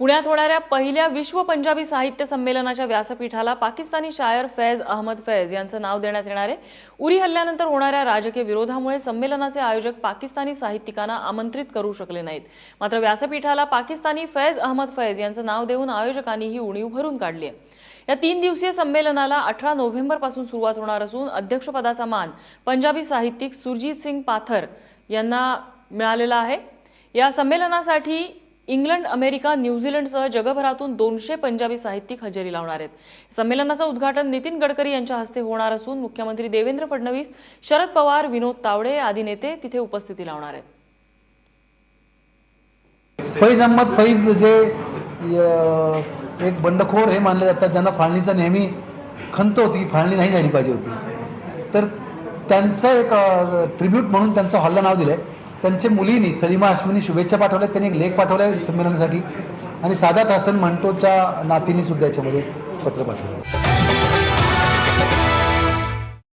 पुण्यात होणाऱ्या पहिल्या विश्व पंजाबी साहित्य संमेलनाच्या व्यासपीठाला पाकिस्तानी शायर फैज अहमद फैज यांचं नाव देण्यात येणार आहे. उरी हल्ल्यानंतर होणाऱ्या राजकीय विरोधामुळे संमेलनाचे आयोजक पाकिस्तानी साहित्यिकांना आमंत्रित करू शकले नाहीत. मात्र व्यासपीठाला पाकिस्तानी फैज अहमद फैज यांचं नाव देऊन आयोजकांनी ही उणीव भरून काढली आहे. या तीन दिवसीय संमेलनाला अठरा नोव्हेंबरपासून सुरुवात होणार असून अध्यक्षपदाचा मान पंजाबी साहित्यिक सुरजीत सिंग पाथर यांना मिळालेला आहे. या संमेलनासाठी इंग्लंड अमेरिका न्यूझीलंडसह जगभरातून दोनशे पंजाबी साहित्यिक हजेरी लावणार आहेत. संमेलनाचं उद्घाटन नितीन गडकरी यांच्या हस्ते होणार असून मुख्यमंत्री देवेंद्र फडणवीस शरद पवार विनोद तावडे आदी नेते तिथे उपस्थिती लावणार आहेत. फैज अहमद फैज जे एक बंडखोर हे मानले जातात ज्यांना फाळणीचा नेहमी खंत होती की फाळणी नाही झाली पाहिजे होती. तर त्यांचं एक ट्रिब्यूट म्हणून त्यांचं हॉलला नाव दिलं आहे त्यांच्या मुलीनी सलीमा अश्मीनी शुभेच्छा पाठवल्या त्यांनी एक लेख पाठवला आहे संमेलनासाठी. आणि सादात हसन म्हणतोच्या नातींनी सुद्धा याच्यामध्ये पत्र पाठवलं. आहे